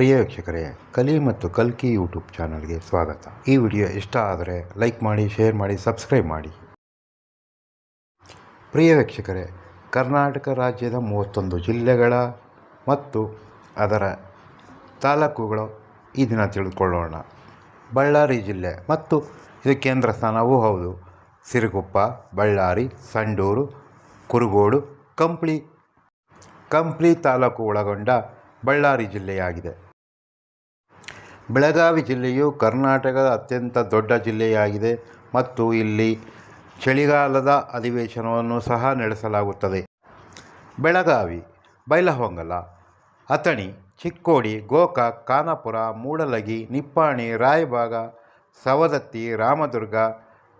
ಪ್ರಿಯ ವೀಕ್ಷಕರೇ, ಕಲಿ ಮತ್ತು ಕಲ್ಕಿ ಯೂಟ್ಯೂಬ್ ಚಾನಲ್ಗೆ ಸ್ವಾಗತ. ಈ ವಿಡಿಯೋ ಇಷ್ಟ ಆದರೆ ಲೈಕ್ ಮಾಡಿ, ಶೇರ್ ಮಾಡಿ, ಸಬ್ಸ್ಕ್ರೈಬ್ ಮಾಡಿ. ಪ್ರಿಯ ವೀಕ್ಷಕರೇ, ಕರ್ನಾಟಕ ರಾಜ್ಯದ ಮೂವತ್ತೊಂದು ಜಿಲ್ಲೆಗಳ ಮತ್ತು ಅದರ ತಾಲೂಕುಗಳು ಈ ದಿನ ತಿಳಿದುಕೊಳ್ಳೋಣ ಬಳ್ಳಾರಿ ಜಿಲ್ಲೆ ಮತ್ತು ಇದು ಕೇಂದ್ರ ಸ್ಥಾನವೂ ಹೌದು. ಸಿರುಗುಪ್ಪ, ಬಳ್ಳಾರಿ, ಸಂಡೂರು, ಕುರುಗೋಡು, ಕಂಪ್ಲಿ ಕಂಪ್ಲಿ ತಾಲೂಕು ಒಳಗೊಂಡ ಬಳ್ಳಾರಿ ಜಿಲ್ಲೆಯಾಗಿದೆ. ಬೆಳಗಾವಿ ಜಿಲ್ಲೆಯು ಕರ್ನಾಟಕದ ಅತ್ಯಂತ ದೊಡ್ಡ ಜಿಲ್ಲೆಯಾಗಿದೆ ಮತ್ತು ಇಲ್ಲಿ ಚಳಿಗಾಲದ ಅಧಿವೇಶನವನ್ನು ಸಹ ನಡೆಸಲಾಗುತ್ತದೆ. ಬೆಳಗಾವಿ, ಬೈಲಹೊಂಗಲ, ಅಥಣಿ, ಚಿಕ್ಕೋಡಿ ಗೋಕಾಕ್ ಖಾನಾಪುರ, ಮೂಡಲಗಿ, ನಿಪ್ಪಾಣಿ ರಾಯಬಾಗ ಸವದತ್ತಿ, ರಾಮದುರ್ಗ,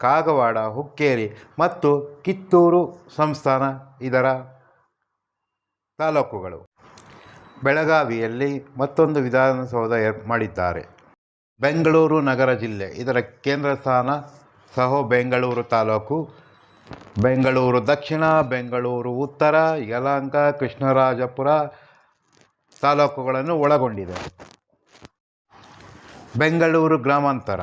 ಕಾಗವಾಡ, ಹುಕ್ಕೇರಿ ಮತ್ತು ಕಿತ್ತೂರು ಸಂಸ್ಥಾನ ಇದರ ತಾಲೂಕುಗಳು. ಬೆಳಗಾವಿಯಲ್ಲಿ ಮತ್ತೊಂದು ವಿಧಾನಸೌಧ ಏರ್ ಮಾಡಿದ್ದಾರೆ. ಬೆಂಗಳೂರು ನಗರ ಜಿಲ್ಲೆ. ಇದರ ಕೇಂದ್ರ ಸ್ಥಾನ ಸಹೋ ಬೆಂಗಳೂರು ತಾಲೂಕು. ಬೆಂಗಳೂರು ದಕ್ಷಿಣ, ಬೆಂಗಳೂರು ಉತ್ತರ, ಯಲಹಂಕ, ಕೃಷ್ಣರಾಜಪುರ ತಾಲೂಕುಗಳನ್ನು ಒಳಗೊಂಡಿದೆ. ಬೆಂಗಳೂರು ಗ್ರಾಮಾಂತರ.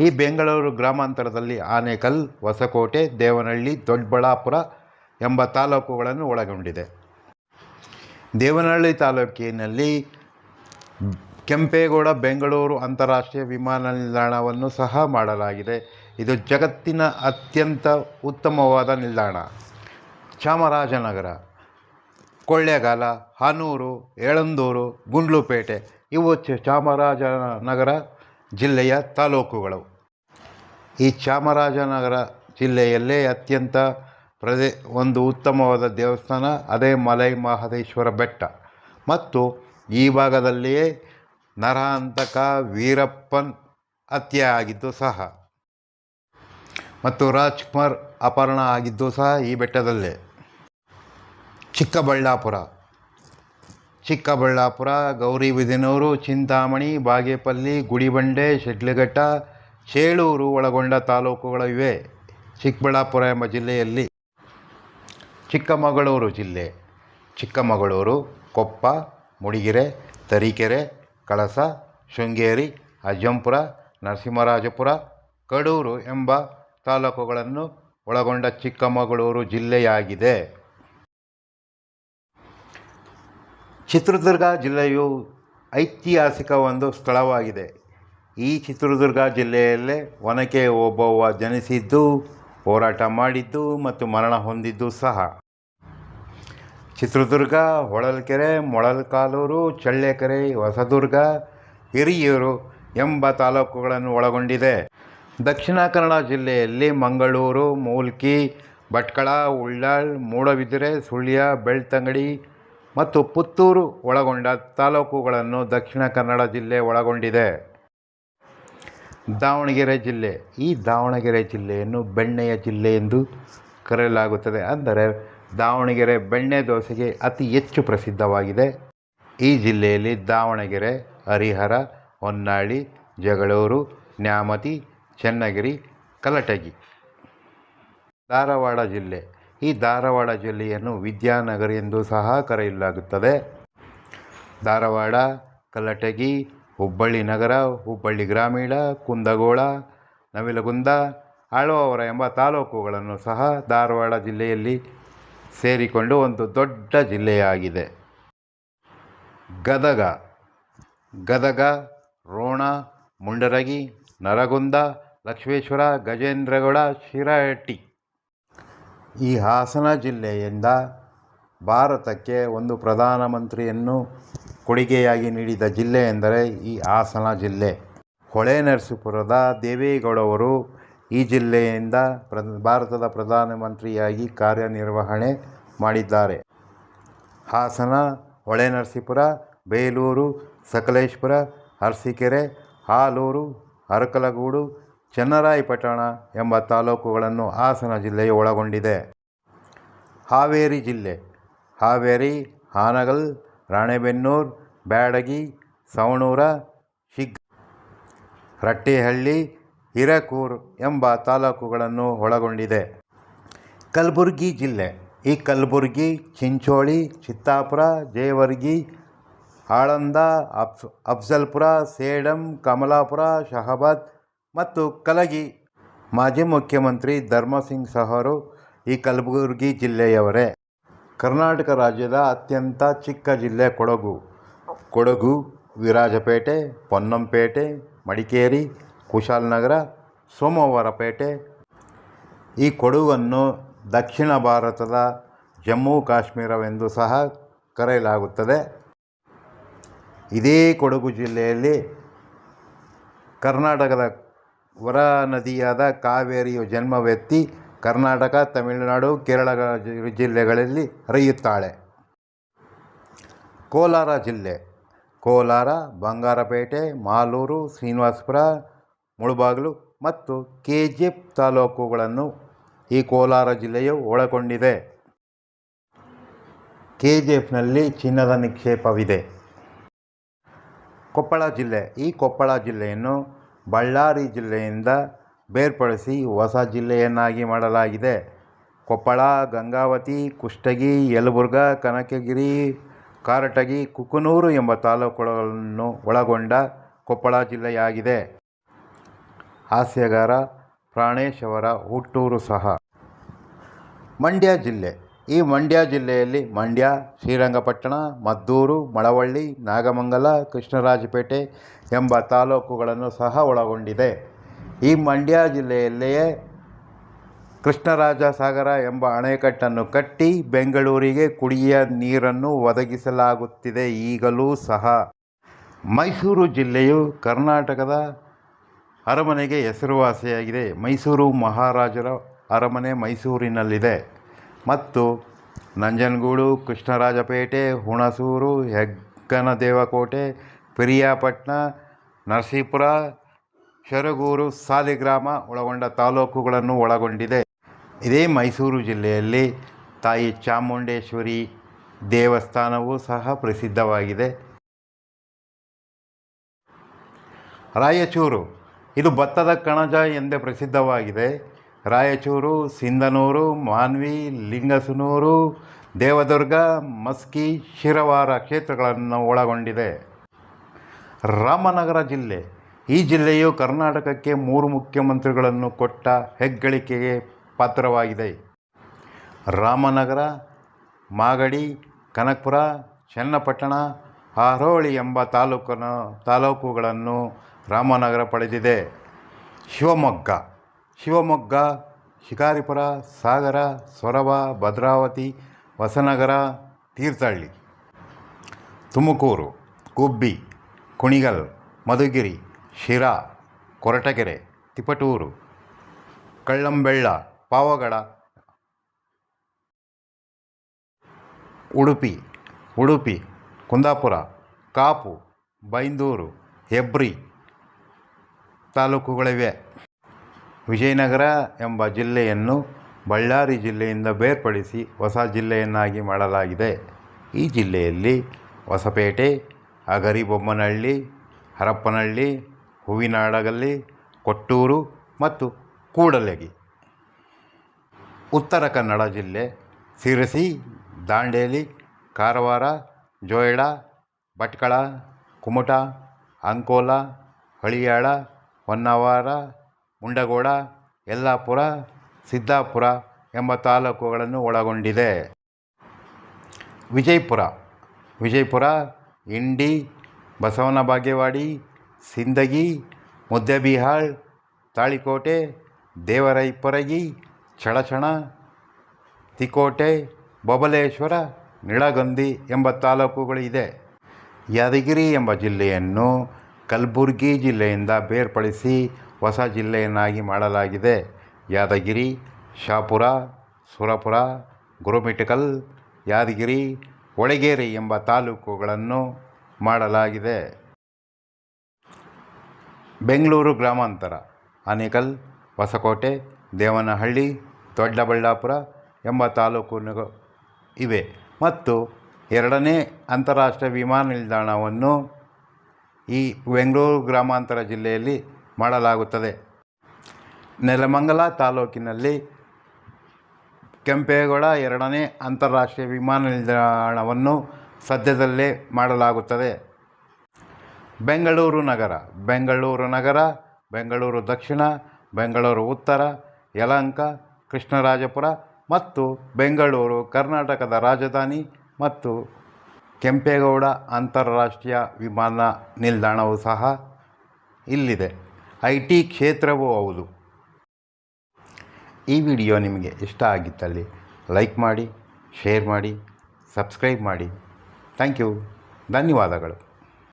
ಈ ಬೆಂಗಳೂರು ಗ್ರಾಮಾಂತರದಲ್ಲಿ ಆನೇಕಲ್, ಹೊಸಕೋಟೆ, ದೇವನಹಳ್ಳಿ, ದೊಡ್ಡಬಳ್ಳಾಪುರ ಎಂಬ ತಾಲೂಕುಗಳನ್ನು ಒಳಗೊಂಡಿದೆ. ದೇವನಹಳ್ಳಿ ತಾಲೂಕಿನಲ್ಲಿ ಕೆಂಪೇಗೌಡ, ಬೆಂಗಳೂರು ಅಂತಾರಾಷ್ಟ್ರೀಯ ವಿಮಾನ ನಿಲ್ದಾಣವನ್ನು ಸಹ ಮಾಡಲಾಗಿದೆ. ಇದು ಜಗತ್ತಿನ ಅತ್ಯಂತ ಉತ್ತಮವಾದ ನಿಲ್ದಾಣ. ಚಾಮರಾಜನಗರ, ಕೊಳ್ಳೇಗಾಲ, ಹಾನೂರು, ಏಳಂದೂರು, ಗುಂಡ್ಲುಪೇಟೆ ಇವು ಚಾಮರಾಜನಗರ ಜಿಲ್ಲೆಯ ತಾಲೂಕುಗಳು. ಈ ಚಾಮರಾಜನಗರ ಜಿಲ್ಲೆಯಲ್ಲೇ ಅತ್ಯಂತ ಪ್ರದೇ ಒಂದು ಉತ್ತಮವಾದ ದೇವಸ್ಥಾನ, ಅದೇ ಮಲೈ ಮಹದೇಶ್ವರ ಬೆಟ್ಟ. ಮತ್ತು ಈ ಭಾಗದಲ್ಲಿಯೇ ನರಹಂತಕ ವೀರಪ್ಪನ್ ಹತ್ಯೆ ಆಗಿದ್ದು ಸಹ. ಮತ್ತು ರಾಜ್ಕುಮಾರ್ ಅಪಹರಣ ಆಗಿದ್ದು ಸಹ ಈ ಬೆಟ್ಟದಲ್ಲೇ. ಚಿಕ್ಕಬಳ್ಳಾಪುರ. ಚಿಕ್ಕಬಳ್ಳಾಪುರ ಗೌರಿಬಿದನೂರು ಚಿಂತಾಮಣಿ, ಬಾಗೇಪಲ್ಲಿ, ಗುಡಿಬಂಡೆ, ಶೆಡ್ಲಘಟ್ಟ, ಚೇಳೂರು ಒಳಗೊಂಡ ತಾಲೂಕುಗಳು ಇವೆ. ಚಿಕ್ಕಬಳ್ಳಾಪುರ ಎಂಬ ಜಿಲ್ಲೆಯಲ್ಲಿ ಚಿಕ್ಕಮಗಳೂರು ಜಿಲ್ಲೆ. ಚಿಕ್ಕಮಗಳೂರು, ಕೊಪ್ಪ, ಮೂಡಿಗೆರೆ, ತರೀಕೆರೆ, ಕಳಸ, ಶೃಂಗೇರಿ, ಅಜ್ಜಂಪುರ, ನರಸಿಂಹರಾಜಪುರ, ಕಡೂರು ಎಂಬ ತಾಲೂಕುಗಳನ್ನು ಒಳಗೊಂಡ ಚಿಕ್ಕಮಗಳೂರು ಜಿಲ್ಲೆಯಾಗಿದೆ. ಚಿತ್ರದುರ್ಗ ಜಿಲ್ಲೆಯು ಐತಿಹಾಸಿಕ ಒಂದು ಸ್ಥಳವಾಗಿದೆ. ಈ ಚಿತ್ರದುರ್ಗ ಜಿಲ್ಲೆಯಲ್ಲೇ ಒನಕೆ ಓಬವ್ವ ಜನಿಸಿದ್ದು ಹೋರಾಟ ಮಾಡಿದ್ದು ಮತ್ತು ಮರಣ ಹೊಂದಿದ್ದು ಸಹ. ಚಿತ್ರದುರ್ಗ, ಹೊಳಲ್ಕೆರೆ, ಮೊಳಲ್ಕಾಲೂರು, ಚಳ್ಳೆಕೆರೆ, ಹೊಸದುರ್ಗ, ಹಿರಿಯೂರು ಎಂಬ ತಾಲೂಕುಗಳನ್ನು ಒಳಗೊಂಡಿದೆ. ದಕ್ಷಿಣ ಕನ್ನಡ ಜಿಲ್ಲೆಯಲ್ಲಿ ಮಂಗಳೂರು, ಮೂಲ್ಕಿ, ಭಟ್ಕಳ, ಉಳ್ಳಾಳ್, ಮೂಡಬಿದಿರೆ, ಸುಳ್ಯ, ಬೆಳ್ತಂಗಡಿ ಮತ್ತು ಪುತ್ತೂರು ಒಳಗೊಂಡ ತಾಲೂಕುಗಳನ್ನು ದಕ್ಷಿಣ ಕನ್ನಡ ಜಿಲ್ಲೆ ಒಳಗೊಂಡಿದೆ. ದಾವಣಗೆರೆ ಜಿಲ್ಲೆ. ಈ ದಾವಣಗೆರೆ ಜಿಲ್ಲೆಯನ್ನು ಬೆಣ್ಣೆಯ ಜಿಲ್ಲೆ ಎಂದು ಕರೆಯಲಾಗುತ್ತದೆ. ಅಂದರೆ ದಾವಣಗೆರೆ ಬೆಣ್ಣೆ ದೋಸೆಗೆ ಅತಿ ಹೆಚ್ಚು ಪ್ರಸಿದ್ಧವಾಗಿದೆ. ಈ ಜಿಲ್ಲೆಯಲ್ಲಿ ದಾವಣಗೆರೆ, ಹರಿಹರ, ಹೊನ್ನಾಳಿ, ಜಗಳೂರು, ನ್ಯಾಮತಿ, ಚನ್ನಗಿರಿ, ಕಲಟಗಿ. ಧಾರವಾಡ ಜಿಲ್ಲೆ. ಈ ಧಾರವಾಡ ಜಿಲ್ಲೆಯನ್ನು ವಿದ್ಯಾನಗರಿ ಎಂದು ಸಹ ಕರೆಯಲಾಗುತ್ತದೆ. ಧಾರವಾಡ, ಕಲಟಗಿ ಹುಬ್ಬಳ್ಳಿ ನಗರ, ಹುಬ್ಬಳ್ಳಿ ಗ್ರಾಮೀಣ, ಕುಂದಗೋಳ, ನವಿಲಗುಂದ, ಆಳುವವರ ಎಂಬ ತಾಲೂಕುಗಳನ್ನು ಸಹ ಧಾರವಾಡ ಜಿಲ್ಲೆಯಲ್ಲಿ ಸೇರಿಕೊಂಡು ಒಂದು ದೊಡ್ಡ ಜಿಲ್ಲೆಯಾಗಿದೆ. ಗದಗ. ಗದಗ, ರೋಣ, ಮುಂಡರಗಿ, ನರಗುಂದ, ಲಕ್ಷ್ಮೇಶ್ವರ, ಗಜೇಂದ್ರಗೌಡ ಶಿರಹಟ್ಟಿ ಈ ಹಾಸನ ಜಿಲ್ಲೆಯಿಂದ ಭಾರತಕ್ಕೆ ಒಂದು ಪ್ರಧಾನಮಂತ್ರಿಯನ್ನು ಕೊಡುಗೆಯಾಗಿ ನೀಡಿದ ಜಿಲ್ಲೆ ಎಂದರೆ ಈ ಹಾಸನ ಜಿಲ್ಲೆ. ಹೊಳೆನರಸೀಪುರದ ದೇವೇಗೌಡವರು ಈ ಜಿಲ್ಲೆಯಿಂದ ಪ್ರ ಭಾರತದ ಪ್ರಧಾನಮಂತ್ರಿಯಾಗಿ ಕಾರ್ಯನಿರ್ವಹಣೆ ಮಾಡಿದ್ದಾರೆ. ಹಾಸನ ಹೊಳೆನರಸೀಪುರ ಬೇಲೂರು, ಸಕಲೇಶ್ಪುರ, ಅರಸೀಕೆರೆ, ಹಾಲೂರು, ಅರಕಲಗೂಡು ಚನ್ನರಾಯಪಟ್ಟಣ ಎಂಬ ತಾಲೂಕುಗಳನ್ನು ಹಾಸನ ಜಿಲ್ಲೆಯು ಒಳಗೊಂಡಿದೆ. ಹಾವೇರಿ ಜಿಲ್ಲೆ. ಹಾವೇರಿ, ಹಾನಗಲ್, ರಾಣೆಬೆನ್ನೂರು ಬ್ಯಾಡಗಿ, ಸವಣೂರ ಶಿಗ್ ರಟ್ಟಿಹಳ್ಳಿ, ಹಿರೇಕೂರ್ ಎಂಬ ತಾಲೂಕುಗಳನ್ನು ಒಳಗೊಂಡಿದೆ. ಕಲಬುರಗಿ ಜಿಲ್ಲೆ. ಈ ಕಲಬುರಗಿ, ಚಿಂಚೋಳಿ, ಚಿತ್ತಾಪುರ, ಜೇವರ್ಗಿ ಆಳಂದ ಅಫ್, ಅಫ್ಜಲ್ಪುರ, ಸೇಡಂ, ಕಮಲಾಪುರ, ಶಹಾಬಾದ್ ಮತ್ತು ಕಲಗಿ. ಮಾಜಿ ಮುಖ್ಯಮಂತ್ರಿ ಧರ್ಮಸಿಂಗ್ ಸಹರು ಈ ಕಲಬುರಗಿ ಜಿಲ್ಲೆಯವರೇ. ಕರ್ನಾಟಕ ರಾಜ್ಯದ ಅತ್ಯಂತ ಚಿಕ್ಕ ಜಿಲ್ಲೆ ಕೊಡಗು. ಕೊಡಗು, ವಿರಾಜಪೇಟೆ, ಪೊನ್ನಂಪೇಟೆ, ಮಡಿಕೇರಿ, ಕುಶಾಲನಗರ, ಸೋಮವಾರಪೇಟೆ. ಈ ಕೊಡಗನ್ನು ದಕ್ಷಿಣ ಭಾರತದ ಜಮ್ಮು ಕಾಶ್ಮೀರವೆಂದು ಸಹ ಕರೆಯಲಾಗುತ್ತದೆ. ಇದೇ ಕೊಡಗು ಜಿಲ್ಲೆಯಲ್ಲಿ ಕರ್ನಾಟಕದ ವರ ನದಿಯಾದ ಕಾವೇರಿಯು ಜನ್ಮವೆತ್ತಿ ಕರ್ನಾಟಕ, ತಮಿಳುನಾಡು, ಕೇರಳ ಜಿಲ್ಲೆಗಳಲ್ಲಿ ಹರಿಯುತ್ತಾಳೆ. ಕೋಲಾರ ಜಿಲ್ಲೆ. ಕೋಲಾರ, ಬಂಗಾರಪೇಟೆ, ಮಾಲೂರು, ಶ್ರೀನಿವಾಸಪುರ, ಮುಳುಬಾಗಿಲು ಮತ್ತು ಕೆ ಜಿ ಎಫ್ ತಾಲೂಕುಗಳನ್ನು ಈ ಕೋಲಾರ ಜಿಲ್ಲೆಯು ಒಳಗೊಂಡಿದೆ. ಕೆ ಜಿ ಎಫ್ನಲ್ಲಿ ಚಿನ್ನದ ನಿಕ್ಷೇಪವಿದೆ. ಕೊಪ್ಪಳ ಜಿಲ್ಲೆ. ಈ ಕೊಪ್ಪಳ ಜಿಲ್ಲೆಯನ್ನು ಬಳ್ಳಾರಿ ಜಿಲ್ಲೆಯಿಂದ ಬೇರ್ಪಡಿಸಿ ಹೊಸ ಜಿಲ್ಲೆಯನ್ನಾಗಿ ಮಾಡಲಾಗಿದೆ. ಕೊಪ್ಪಳ, ಗಂಗಾವತಿ, ಕುಷ್ಟಗಿ, ಯಲಬುರ್ಗ, ಕನಕಗಿರಿ ಕಾರಟಗಿ ಕುಕನೂರು ಎಂಬ ತಾಲೂಕುಗಳನ್ನು ಒಳಗೊಂಡ ಕೊಪ್ಪಳ ಜಿಲ್ಲೆಯಾಗಿದೆ. ಹಾಸ್ಯಗಾರ ಪ್ರಾಣೇಶ್ ಅವರ ಹುಟ್ಟೂರು ಸಹ. ಮಂಡ್ಯ ಜಿಲ್ಲೆ. ಈ ಮಂಡ್ಯ ಜಿಲ್ಲೆಯಲ್ಲಿ ಮಂಡ್ಯ, ಶ್ರೀರಂಗಪಟ್ಟಣ, ಮದ್ದೂರು, ಮಳವಳ್ಳಿ, ನಾಗಮಂಗಲ, ಕೃಷ್ಣರಾಜಪೇಟೆ ಎಂಬ ತಾಲೂಕುಗಳನ್ನು ಸಹ ಒಳಗೊಂಡಿದೆ. ಈ ಮಂಡ್ಯ ಜಿಲ್ಲೆಯಲ್ಲಿಯೇ ಕೃಷ್ಣರಾಜ ಸಾಗರ ಎಂಬ ಅಣೆಕಟ್ಟನ್ನು ಕಟ್ಟಿ ಬೆಂಗಳೂರಿಗೆ ಕುಡಿಯ ನೀರನ್ನು ಒದಗಿಸಲಾಗುತ್ತಿದೆ ಈಗಲೂ ಸಹ. ಮೈಸೂರು ಜಿಲ್ಲೆಯು ಕರ್ನಾಟಕದ ಅರಮನೆಗೆ ಹೆಸರುವಾಸಿಯಾಗಿದೆ. ಮೈಸೂರು ಮಹಾರಾಜರ ಅರಮನೆ ಮೈಸೂರಿನಲ್ಲಿದೆ. ಮತ್ತು ನಂಜನಗೂಡು, ಕೃಷ್ಣರಾಜಪೇಟೆ, ಹುಣಸೂರು ಹೆಗ್ಗನ ದೇವಕೋಟೆ ಪಿರಿಯಾಪಟ್ಟಣ, ನರಸೀಪುರ, ಶರಗೂರು, ಸಾಲಿಗ್ರಾಮ ಒಳಗೊಂಡ ತಾಲೂಕುಗಳನ್ನು ಒಳಗೊಂಡಿದೆ. ಇದೇ ಮೈಸೂರು ಜಿಲ್ಲೆಯಲ್ಲಿ ತಾಯಿ ಚಾಮುಂಡೇಶ್ವರಿ ದೇವಸ್ಥಾನವೂ ಸಹ ಪ್ರಸಿದ್ಧವಾಗಿದೆ. ರಾಯಚೂರು, ಇದು ಭತ್ತದ ಕಣಜ ಎಂದೇ ಪ್ರಸಿದ್ಧವಾಗಿದೆ. ರಾಯಚೂರು, ಸಿಂಧನೂರು, ಮಾನ್ವಿ, ಲಿಂಗಸನೂರು, ದೇವದುರ್ಗ, ಮಸ್ಕಿ, ಶಿರವಾರ ಕ್ಷೇತ್ರಗಳನ್ನು ಒಳಗೊಂಡಿದೆ. ರಾಮನಗರ ಜಿಲ್ಲೆ, ಈ ಜಿಲ್ಲೆಯು ಕರ್ನಾಟಕಕ್ಕೆ ಮೂರು ಮುಖ್ಯಮಂತ್ರಿಗಳನ್ನು ಕೊಟ್ಟ ಹೆಗ್ಗಳಿಕೆಗೆ ಪಾತ್ರವಾಗಿದೆ. ರಾಮನಗರ, ಮಾಗಡಿ, ಕನಕಪುರ, ಚನ್ನಪಟ್ಟಣ, ಹಾರೋಳಿ ಎಂಬ ತಾಲೂಕನ ತಾಲೂಕುಗಳನ್ನು ರಾಮನಗರ ಪಡೆದಿದೆ. ಶಿವಮೊಗ್ಗ. ಶಿವಮೊಗ್ಗ, ಶಿಕಾರಿಪುರ, ಸಾಗರ, ಸೊರಬ, ಭದ್ರಾವತಿ, ಹೊಸನಗರ, ತೀರ್ಥಹಳ್ಳಿ. ತುಮಕೂರು, ಗುಬ್ಬಿ, ಕುಣಿಗಲ್, ಮಧುಗಿರಿ, ಶಿರಾ, ಕೊರಟಗೆರೆ, ತಿಪಟೂರು, ಕಳ್ಳಂಬೆಳ್ಳ ಪಾವಗಡ. ಉಡುಪಿ ಉಡುಪಿ, ಕುಂದಾಪುರ, ಕಾಪು, ಬೈಂದೂರು, ಹೆಬ್ರಿ ತಾಲೂಕುಗಳಿವೆ. ವಿಜಯನಗರ ಎಂಬ ಜಿಲ್ಲೆಯನ್ನು ಬಳ್ಳಾರಿ ಜಿಲ್ಲೆಯಿಂದ ಬೇರ್ಪಡಿಸಿ ಹೊಸ ಜಿಲ್ಲೆಯನ್ನಾಗಿ ಮಾಡಲಾಗಿದೆ. ಈ ಜಿಲ್ಲೆಯಲ್ಲಿ ಹೊಸಪೇಟೆ, ಅಗರಿಬೊಮ್ಮನಹಳ್ಳಿ, ಹರಪ್ಪನಹಳ್ಳಿ, ಹೂವಿನಾಡಗಲ್ಲಿ, ಕೊಟ್ಟೂರು ಮತ್ತು ಕೂಡಲಗಿ ಉತ್ತರ ಕನ್ನಡ ಜಿಲ್ಲೆ ಸಿರಸಿ, ದಾಂಡೇಲಿ, ಕಾರವಾರ, ಜೋಯಿಡಾ, ಭಟ್ಕಳ, ಕುಮಟಾ, ಅಂಕೋಲ, ಹಳಿಯಾಳ, ಹೊನ್ನಾವರ, ಮುಂಡಗೋಡ, ಯಲ್ಲಾಪುರ, ಸಿದ್ದಾಪುರ ಎಂಬ ತಾಲೂಕುಗಳನ್ನು ಒಳಗೊಂಡಿದೆ. ವಿಜಯಪುರ. ವಿಜಯಪುರ, ಇಂಡಿ, ಬಸವನ ಬಾಗೇವಾಡಿ, ಸಿಂದಗಿ ಮುದ್ದೆಬಿಹಾಳ್ ತಾಳಿಕೋಟೆ, ದೇವರೈಪರಗಿ ಚಡಚಣ ತಿಕೋಟೆ, ಬಬಲೇಶ್ವರ, ನಿಳಗಂದಿ ಎಂಬ ತಾಲೂಕುಗಳಿದೆ ಯಾದಗಿರಿ ಎಂಬ ಜಿಲ್ಲೆಯನ್ನು ಕಲಬುರಗಿ ಜಿಲ್ಲೆಯಿಂದ ಬೇರ್ಪಡಿಸಿ ಹೊಸ ಜಿಲ್ಲೆಯನ್ನಾಗಿ ಮಾಡಲಾಗಿದೆ. ಯಾದಗಿರಿ, ಶಾಪುರ, ಸುರಪುರ, ಗುರುಮಿಟಕಲ್, ಯಾದಗಿರಿ ಒಳಗೇರಿ ಎಂಬ ತಾಲೂಕುಗಳನ್ನು ಮಾಡಲಾಗಿದೆ. ಬೆಂಗಳೂರು ಗ್ರಾಮಾಂತರ, ಆನೇಕಲ್, ಹೊಸಕೋಟೆ, ದೇವನಹಳ್ಳಿ ದೊಡ್ಡಬಳ್ಳಾಪುರ ಎಂಬ ತಾಲೂಕುಗಳು ಇವೆ. ಮತ್ತು ಎರಡನೇ ಅಂತಾರಾಷ್ಟ್ರೀಯ ವಿಮಾನ ನಿಲ್ದಾಣವನ್ನು ಈ ಬೆಂಗಳೂರು ಗ್ರಾಮಾಂತರ ಜಿಲ್ಲೆಯಲ್ಲಿ ಮಾಡಲಾಗುತ್ತದೆ. ನೆಲಮಂಗಲ ತಾಲೂಕಿನಲ್ಲಿ ಕೆಂಪೇಗೌಡ ಎರಡನೇ ಅಂತಾರಾಷ್ಟ್ರೀಯ ವಿಮಾನ ನಿಲ್ದಾಣವನ್ನು ಸದ್ಯದಲ್ಲೇ ಮಾಡಲಾಗುತ್ತದೆ. ಬೆಂಗಳೂರು ನಗರ ಬೆಂಗಳೂರು ನಗರ, ಬೆಂಗಳೂರು ದಕ್ಷಿಣ, ಬೆಂಗಳೂರು ಉತ್ತರ, ಯಲಹಂಕ ಕೃಷ್ಣರಾಜಪುರ ಮತ್ತು ಬೆಂಗಳೂರು, ಕರ್ನಾಟಕದ ರಾಜಧಾನಿ ಮತ್ತು ಕೆಂಪೇಗೌಡ ಅಂತಾರಾಷ್ಟ್ರೀಯ ವಿಮಾನ ನಿಲ್ದಾಣವು ಸಹ ಇಲ್ಲಿದೆ. ಐ ಟಿ ಕ್ಷೇತ್ರವೂ ಹೌದು. ಈ ವಿಡಿಯೋ ನಿಮಗೆ ಇಷ್ಟ ಆಗಿದ್ದಲ್ಲಿ ಲೈಕ್ ಮಾಡಿ, ಶೇರ್ ಮಾಡಿ, ಸಬ್ಸ್ಕ್ರೈಬ್ ಮಾಡಿ. Thank you. ಧನ್ಯವಾದಗಳು.